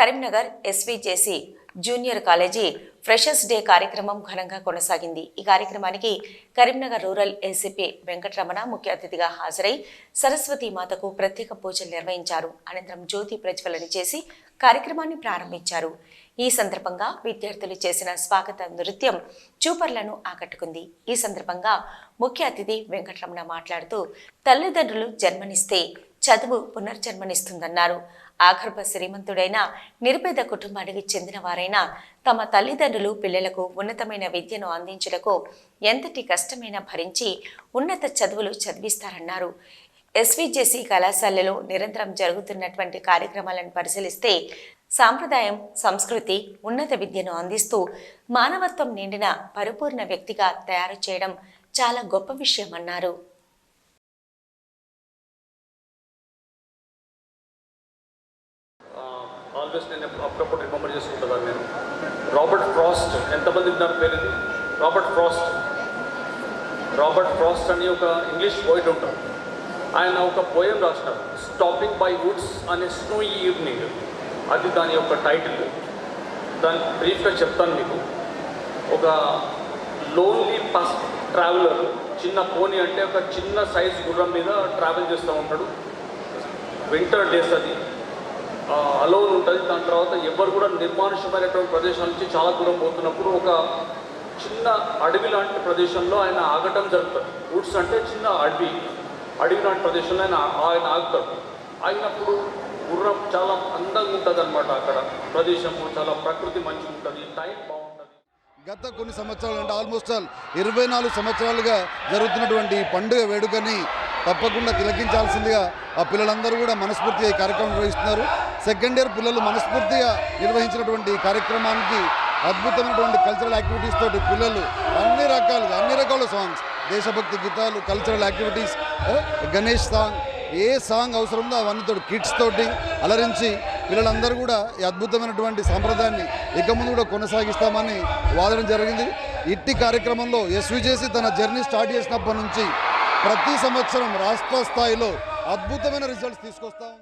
Karimnagar SVJC junior college freshers day కార్యక్రమం ఘనంగా కొనసాగింది. ఈ కార్యక్రమానికి కరీంనగర్ రూరల్ ఏసీపీ వెంకటరమణ ముఖ్య అతిథిగా హాజరై సరస్వతి మాతకు ప్రత్యేక పూజలు నిర్వహించారు. అనంతరం జ్యోతి ప్రజ్వలన చేసి కార్యక్రమాన్ని ప్రారంభించారు. ఈ సందర్భంగా విద్యార్థులు చేసిన స్వాగత నృత్యం చూపర్లను ఆకట్టుకుంది. ఈ సందర్భంగా ముఖ్య అతిథి వెంకటరమణ మాట్లాడుతూ తల్లిదండ్రులు జన్మనిస్తే చదువు పునర్జన్మనిస్తుందన్నారు. ఆగర్భ శ్రీమంతుడైన నిరుపేద కుటుంబానికి చెందిన వారైనా తమ తల్లిదండ్రులు పిల్లలకు ఉన్నతమైన విద్యను అందించుటకు ఎంతటి కష్టమైనా భరించి ఉన్నత చదువులు చదివిస్తారన్నారు. ఎస్విజేసి కళాశాలలో నిరంతరం జరుగుతున్నటువంటి కార్యక్రమాలను పరిశీలిస్తే సాంప్రదాయం సంస్కృతి ఉన్నత విద్యను అందిస్తూ మానవత్వం నిండిన పరిపూర్ణ వ్యక్తిగా తయారు చేయడం చాలా గొప్ప విషయం ఆల్వేస్ నేను అప్పుడప్పుడు రిమెంబర్ చేసుకుంటాను నేను. రాబర్ట్ ఫ్రాస్ట్ ఎంతమంది విన్నారు పేరు రాబర్ట్ ఫ్రాస్ట్ రాబర్ట్ ఫ్రాస్ట్ అని ఒక ఇంగ్లీష్ పోయిట్ ఉంటారు ఆయన ఒక పోయం రాసినారు స్టాపింగ్ బై వుడ్స్ అనే స్నో ఈవినింగ్ అది దాని యొక్క టైటిల్ దాన్ని బ్రీఫ్గా చెప్తాను మీకు. ఒక లోన్లీ పస్ ట్రావెలర్ చిన్న పోనీ అంటే ఒక చిన్న సైజ్ గుర్రం మీద ట్రావెల్ చేస్తూ ఉంటాడు. వింటర్ డేస్ అది. అలోన్ ఉంటుంది. దాని తర్వాత ఎవరు కూడా నిర్మానుష్యమైనటువంటి ప్రదేశాల నుంచి చాలా దూరం పోతున్నప్పుడు ఒక చిన్న అడవి లాంటి ప్రదేశంలో ఆయన ఆగటం జరుగుతుంది. వుడ్స్ అంటే చిన్న అడవి. అడవి లాంటి ప్రదేశంలో ఆయన ఆయన ఆగుతాడు. ఆగినప్పుడు గుర్రం చాలా అందంగా ఉంటుంది అనమాట అక్కడ. ప్రదేశము చాలా ప్రకృతి మంచిగా ఉంటుంది. టైం బాగుంటుంది. గత కొన్ని సంవత్సరాలు అంటే ఆల్మోస్ట్ ఇరవై నాలుగు సంవత్సరాలుగా జరుగుతున్నటువంటి పండుగ వేడుకని తప్పకుండా తిలకించాల్సిందిగా ఆ పిల్లలందరూ కూడా మనస్ఫూర్తిగా ఈ కార్యక్రమం నిర్వహిస్తున్నారు. సెకండ్ ఇయర్ పిల్లలు మనస్ఫూర్తిగా నిర్వహించినటువంటి ఈ కార్యక్రమానికి అద్భుతమైనటువంటి కల్చరల్ యాక్టివిటీస్ తోటి పిల్లలు అన్ని రకాలుగా అన్ని రకాల సాంగ్స్ దేశభక్తి గీతాలు కల్చరల్ యాక్టివిటీస్ గణేష్ సాంగ్ ఏ సాంగ్ అవసరం ఉందో అవన్నీ తోటి కిడ్స్ తోటి అలరించి పిల్లలందరూ కూడా ఈ అద్భుతమైనటువంటి సాంప్రదాయాన్ని ఇక ముందు కూడా కొనసాగిస్తామని వాదన జరిగింది. ఇట్టి కార్యక్రమంలో ఎస్విజేసి తన జర్నీ స్టార్ట్ చేసినప్పటి నుంచి ప్రతి సంవత్సరం రాష్ట్ర స్థాయిలో అద్భుతమైన రిజల్ట్స్ తీసుకొస్తాం.